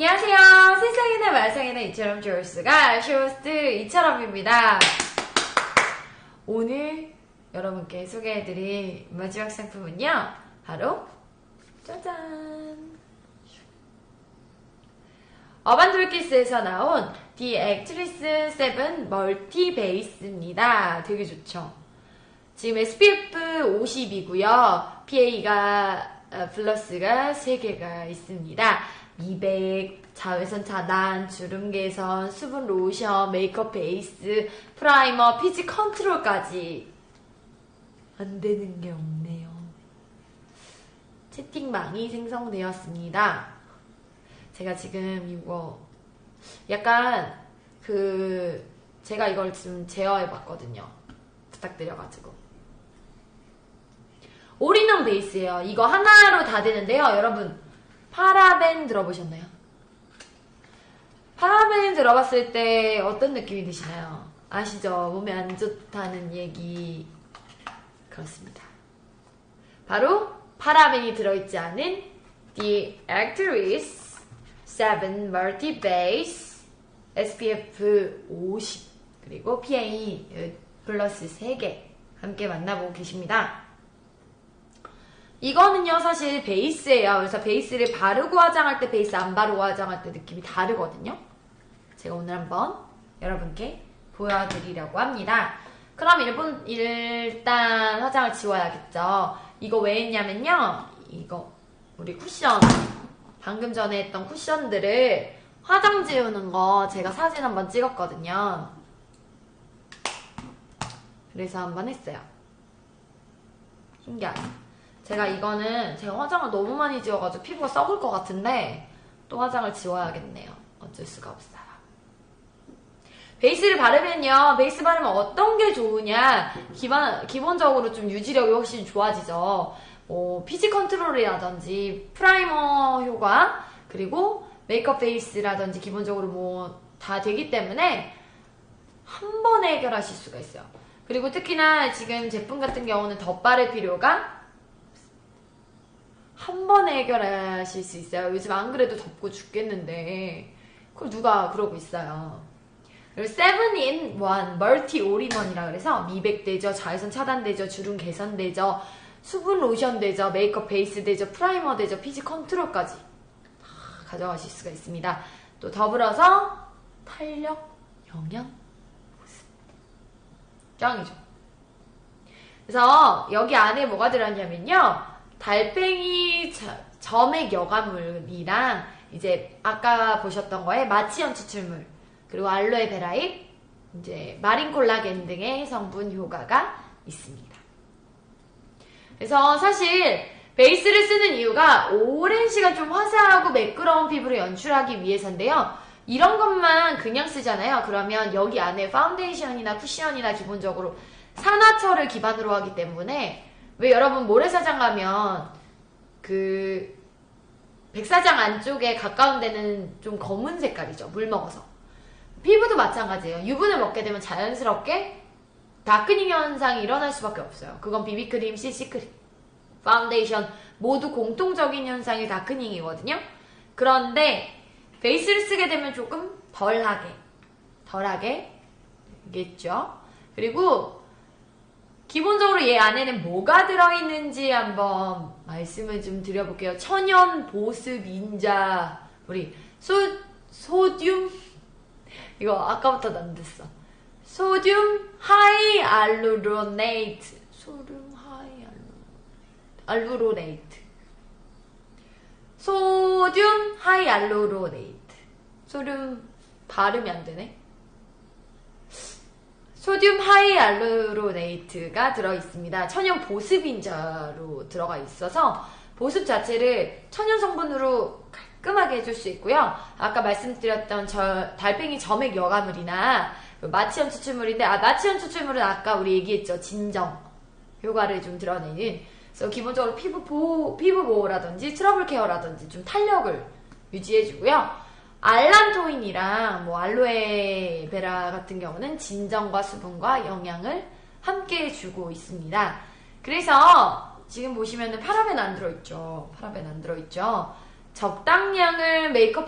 안녕하세요. 세상에는 말상에는 이처럼 조울수가 쇼호스트 이처럼입니다. 오늘 여러분께 소개해드릴 마지막 상품은요. 바로 짜잔! 어반돌키스에서 나온 The Actress 7 멀티 베이스입니다. 되게 좋죠? 지금 SPF 50이고요. PA가 어, 플러스가 3개가 있습니다. 200, 자외선 차단, 주름 개선, 수분 로션, 메이크업 베이스, 프라이머, 피지 컨트롤까지 안 되는 게 없네요. 채팅방이 생성되었습니다. 제가 지금 이거 약간 그 제가 이걸 지금 제어해 봤거든요. 부탁드려가지고. 올인원 베이스예요. 이거 하나로 다 되는데요. 여러분 파라벤 들어보셨나요? 파라벤 들어봤을 때 어떤 느낌이 드시나요? 아시죠? 몸에 안 좋다는 얘기 그렇습니다. 바로 파라벤이 들어있지 않은 The Actress 7 Multi Base SPF 50 그리고 PA 플러스 3개 함께 만나보고 계십니다. 이거는요 사실 베이스예요. 그래서 베이스를 바르고 화장할 때 베이스 안 바르고 화장할 때 느낌이 다르거든요. 제가 오늘 한번 여러분께 보여드리려고 합니다. 그럼 일본 일단 화장을 지워야겠죠. 이거 왜 했냐면요. 이거 우리 쿠션 방금 전에 했던 쿠션들을 화장 지우는 거 제가 사진 한번 찍었거든요. 그래서 한번 했어요. 신기하죠? 제가 이거는 제가 화장을 너무 많이 지워가지고 피부가 썩을 것 같은데 또 화장을 지워야겠네요. 어쩔 수가 없어요. 베이스를 바르면요. 베이스 바르면 어떤 게 좋으냐. 기본, 기본적으로 좀 유지력이 훨씬 좋아지죠. 뭐, 피지 컨트롤이라든지 프라이머 효과 그리고 메이크업 베이스라든지 기본적으로 뭐 다 되기 때문에 한 번에 해결하실 수가 있어요. 그리고 특히나 지금 제품 같은 경우는 덧바를 필요가 한 번에 해결하실 수 있어요. 요즘 안 그래도 덥고 죽겠는데 그걸 누가 그러고 있어요. 그리고 7in 1 멀티 올인원이라 그래서 미백되죠, 자외선 차단되죠, 주름 개선되죠, 수분 로션 되죠, 메이크업 베이스 되죠, 프라이머 되죠, 피지 컨트롤까지 다 가져가실 수가 있습니다. 또 더불어서 탄력, 영양, 보습 짱이죠. 그래서 여기 안에 뭐가 들어있냐면요. 달팽이 자- 점액 여과물이랑 이제 아까 보셨던 거에 마취염 추출물 그리고 알로에 베라잎 이제 마린 콜라겐 등의 성분 효과가 있습니다. 그래서 사실 베이스를 쓰는 이유가 오랜 시간 좀 화사하고 매끄러운 피부를 연출하기 위해서인데요. 이런 것만 그냥 쓰잖아요. 그러면 여기 안에 파운데이션이나 쿠션이나 기본적으로 산화철을 기반으로 하기 때문에 왜 여러분 모래사장 가면 그 백사장 안쪽에 가까운 데는 좀 검은 색깔이죠. 물 먹어서. 피부도 마찬가지예요. 유분을 먹게 되면 자연스럽게 다크닝 현상이 일어날 수밖에 없어요. 그건 비비크림, CC크림, 파운데이션 모두 공통적인 현상이 다크닝이거든요. 그런데 베이스를 쓰게 되면 조금 덜하게, 덜하게 되겠죠. 그리고 기본적으로 얘 안에는 뭐가 들어있는지 한번 말씀을 좀 드려볼게요. 천연 보습 인자 우리 소 소듐 이거 아까부터 난 됐어. 소듐 하이 알루로네이트 소듐 하이 알루 알루로네이트 소듐 하이 알루로네이트 소듐 발음이 안 되네. 소듐 하이알루로네이트가 들어있습니다. 천연 보습인자로 들어가 있어서 보습 자체를 천연 성분으로 깔끔하게 해줄 수 있고요. 아까 말씀드렸던 저 달팽이 점액 여과물이나 마취염 추출물인데 아 마취염 추출물은 아까 우리 얘기했죠. 진정 효과를 좀 드러내는 그래서 기본적으로 피부 보호, 피부 보호라든지 트러블 케어라든지 좀 탄력을 유지해주고요. 알란토인이랑 뭐 알로에 베라 같은 경우는 진정과 수분과 영양을 함께 주고 있습니다. 그래서 지금 보시면은 파라벤 안 들어있죠. 파라벤 안 들어있죠. 적당량을 메이크업